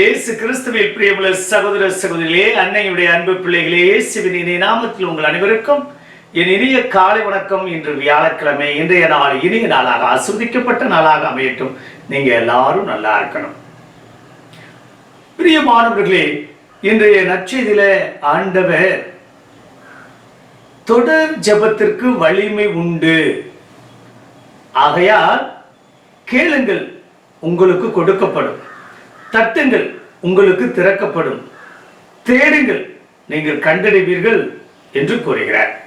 இயேசு கிறிஸ்துவில் பிரியமுள்ள சகோதர சகோதரிகளே அன்னையுடைய அன்பு பிள்ளைகளே இயேசுவின் இனிய நாமத்தில் உங்கள் அனைவருக்கும் என் இனிய காலை வணக்கம். இன்று வியாழக்கிழமை இன்றைய நாள் இனிய நாளாக ஆஸ்வதிக்கப்பட்ட நாளாக அமையட்டும். நீங்க எல்லாரும் நல்லா இருக்கணும். பிரியமானவர்களே இன்றைய நற்செய்தியில ஆண்டவர் தொடர் ஜெபத்திற்கு வலிமை உண்டு. ஆகையால் கேளுங்கள் உங்களுக்கு கொடுக்கப்படும். தட்டுங்கள் உங்களுக்கு திறக்கப்படும். தேடுங்கள் நீங்கள் கண்டடைவீர்கள் என்று கூறுகிறார்.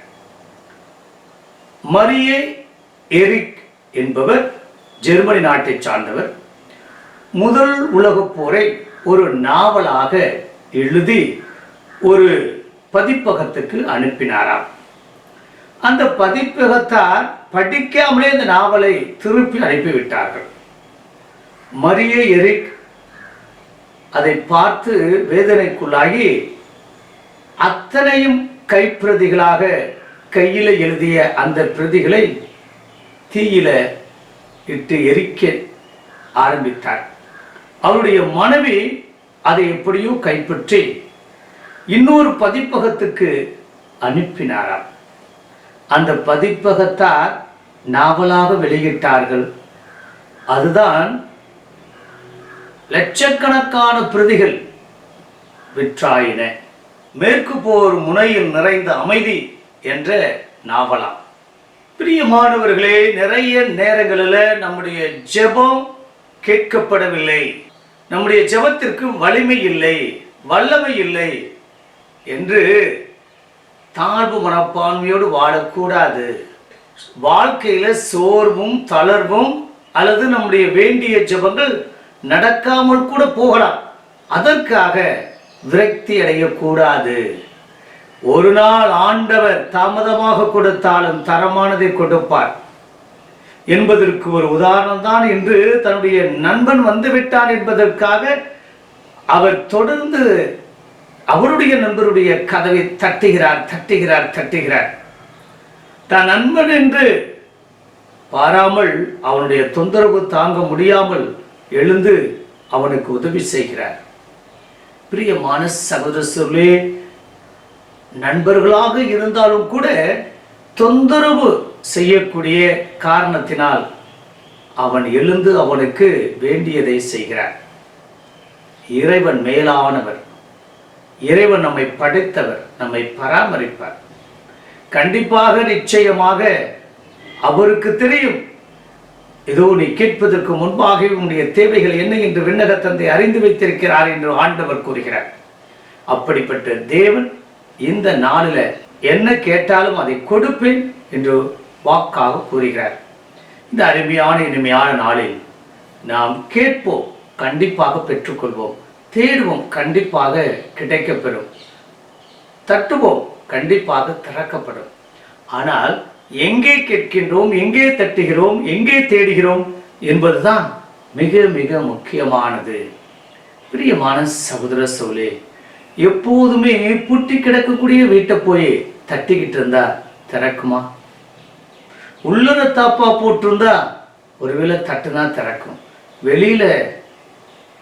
மரியே எரிக் என்பவர் ஜெர்மனி நாட்டைச் சார்ந்தவர். முதல் உலகப் போரை ஒரு நாவலாக எழுதி ஒரு பதிப்பகத்துக்கு அனுப்பினாராம். அந்த பதிப்பகத்தார் படிக்காமலே இந்த நாவலை திருப்பி அனுப்பிவிட்டார்கள். மரியே எரிக் அதை பார்த்து வேதனைக்குள்ளாகி அத்தனையும் கைப்பிரதிகளாக கையில எழுதிய அந்த பிரதிகளை தீயில இட்டு எரிக்க ஆரம்பித்தார். அவருடைய மனைவி அதை எப்படியோ கைப்பற்றி இன்னொரு பதிப்பகத்துக்கு அனுப்பினாராம். அந்த பதிப்பகத்தார் நாவலாக வெளியிட்டார்கள். அதுதான் லட்சக்கணக்கான பிரதிகள் விற்றாயின. மேற்கு போர் முனையில் நிறைந்த அமைதி என்ற நாவலாம் பிரியமானவர்களே நிறைய நேரங்களில் நம்முடைய ஜெபம் கேட்கப்படவில்லை. நம்முடைய ஜெபத்திற்கு வலிமை இல்லை வல்லமை இல்லை என்று தாழ்வு மனப்பான்மையோடு வாழக்கூடாது. வாழ்க்கையில சோர்வும் தளர்வும் அல்லது நம்முடைய வேண்டிய ஜெபங்கள் நடக்காமல் கூட போகலாம். அதற்காக விரக்தி அடையக்கூடாது. ஒரு நாள் ஆண்டவர் தாமதமாக கொடுத்தாலும் தரமானதை கொடுப்பார். என்பதற்கு ஒரு உதாரணம் தான் என்று தன்னுடைய நண்பன் வந்துவிட்டான் என்பதற்காக அவர் தொடர்ந்து அவருடைய நண்பருடைய கதவை தட்டுகிறார் தட்டுகிறார் தட்டுகிறார். தான் நண்பன் என்று பாராமல் அவனுடைய தொந்தரவு தாங்க முடியாமல் எழுந்து அவனுக்கு உதவி செய்கிறார். பிரியமான சகோதரர்களே நண்பர்களாக இருந்தாலும் கூட தொந்தரவு செய்யக்கூடிய காரணத்தினால் அவன் எழுந்து அவனுக்கு வேண்டியதை செய்கிறார். இறைவன் மேலானவர் இறைவன் நம்மை படைத்தவர் நம்மை பராமரிப்பார். கண்டிப்பாக நிச்சயமாக அவருக்கு தெரியும் இதோ நீ கேட்பதற்கு முன்பாக உன்னுடைய தேவைகள் என்ன என்று விண்ணக தந்தை அறிந்து வைத்திருக்கிறார் என்று ஆண்டவர் கூறுகிறார். அப்படிப்பட்ட தேவன் இந்த நாளில் என்ன கேட்டாலும் அதை கொடுப்பேன் என்று வாக்காக கூறுகிறார். இந்த அருமையான இனிமையான நாளில் நாம் கேட்போம் கண்டிப்பாக பெற்றுக்கொள்வோம் தேடுவோம் கண்டிப்பாக கிடைக்கப்பெறும் தட்டுவோம் கண்டிப்பாக திறக்கப்படும். ஆனால் எங்கே கேட்கின்றோம் எங்கே தட்டுகிறோம் எங்கே தேடுகிறோம் என்பதுதான் மிக மிக முக்கியமானது. பிரியமான சகோதர சோலே எப்போதுமே பூட்டி கிடக்கக்கூடிய வீட்டை போய் தட்டிக்கிட்டு இருந்தா திறக்குமா? உள்ளத தாப்பா போட்டிருந்தா ஒருவேளை தட்டுனா திறக்கும். வெளியில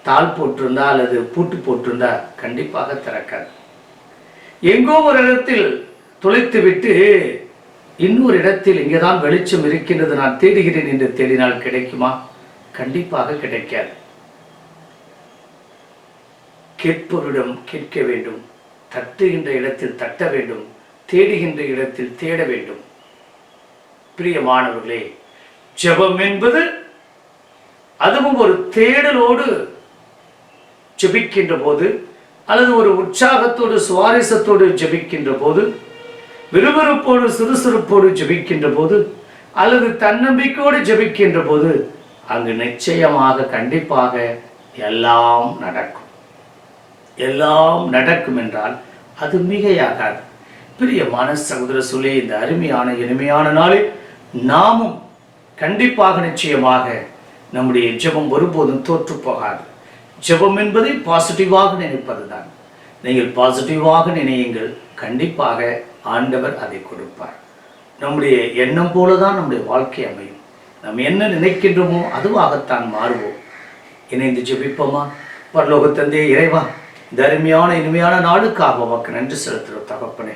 தாள் போட்டிருந்தா அல்லது பூட்டு போட்டிருந்தா கண்டிப்பாக திறக்காது. எங்கோ ஒரு இடத்தில் துளைத்து விட்டு இன்னொரு இடத்தில் இங்கேதான் வெளிச்சம் இருக்கின்றது நான் தேடுகிறேன் என்று தேடினால் கிடைக்குமா? கண்டிப்பாக கிடைக்காது. கேட்பவரிடம் கேட்க வேண்டும் தட்டுகின்ற இடத்தில் தட்ட வேண்டும் தேடுகின்ற இடத்தில் தேட வேண்டும். பிரியமானவர்களே ஜெபம் என்பது அதுவும் ஒரு தேடலோடு ஜெபிக்கின்ற போது அல்லது ஒரு உற்சாகத்தோடு சுவாரஸ்யத்தோடு ஜெபிக்கின்ற போது விறுவிறுப்போடு சுறுசுறுப்போடு ஜெபிக்கின்ற போது அல்லது தன்னம்பிக்கையோடு ஜெபிக்கின்ற போது அங்கு நிச்சயமாக கண்டிப்பாக எல்லாம் நடக்கும். எல்லாம் நடக்கும் என்றால் அது மிகையாகாது. பிரியமான சகோதர சொல்லி இந்த அருமையான இனிமையான நாளில் நாமும் கண்டிப்பாக நிச்சயமாக நம்முடைய ஜெபம் ஒருபோதும் தோற்று போகாது. ஜெபம் என்பதை பாசிட்டிவாக நினைப்பதுதான். நீங்கள் பாசிட்டிவாக நினையுங்கள். கண்டிப்பாக ஆண்டவர் அதை கொடுப்பார். நம்முடைய எண்ணம் போலதான் நம்முடைய வாழ்க்கை அமையும். நாம் என்ன நினைக்கின்றோமோ அதுவாகத்தான் மாறுவோம். இணைந்து ஜெபிப்போமா? பரலோக தந்தையே இறைவா தருமையான இனிமையான நாளுக்காக உமக்கு நன்றி செலுத்துகிற தகப்பனே.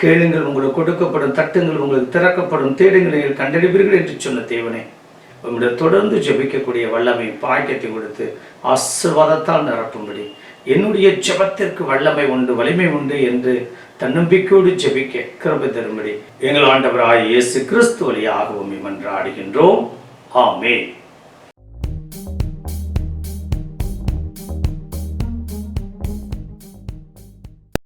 கேளுங்கள் உங்களுக்கு கொடுக்கப்படும் தட்டுங்கள் உங்களுக்கு திறக்கப்படும் தேடுங்கள் நீங்கள் கண்டறிவீர்கள் என்று சொன்ன தேவனே. உம்முடைய தொடர்ந்து ஜெபிக்கக்கூடிய வல்லமை பாக்கியத்தை கொடுத்து ஆசீர்வாதத்தால் நிரப்பும்படி. என்னுடைய ஜெபத்திற்கு வல்லமை உண்டு வலிமை உண்டு என்று தன்னம்பிக்கையோடு ஜெபிக்க கிருப தரும்படி எங்கள் ஆண்டவராய் இயேசு கிறிஸ்து வழியாகவும் மன்றாடுகின்றோம் ஆமே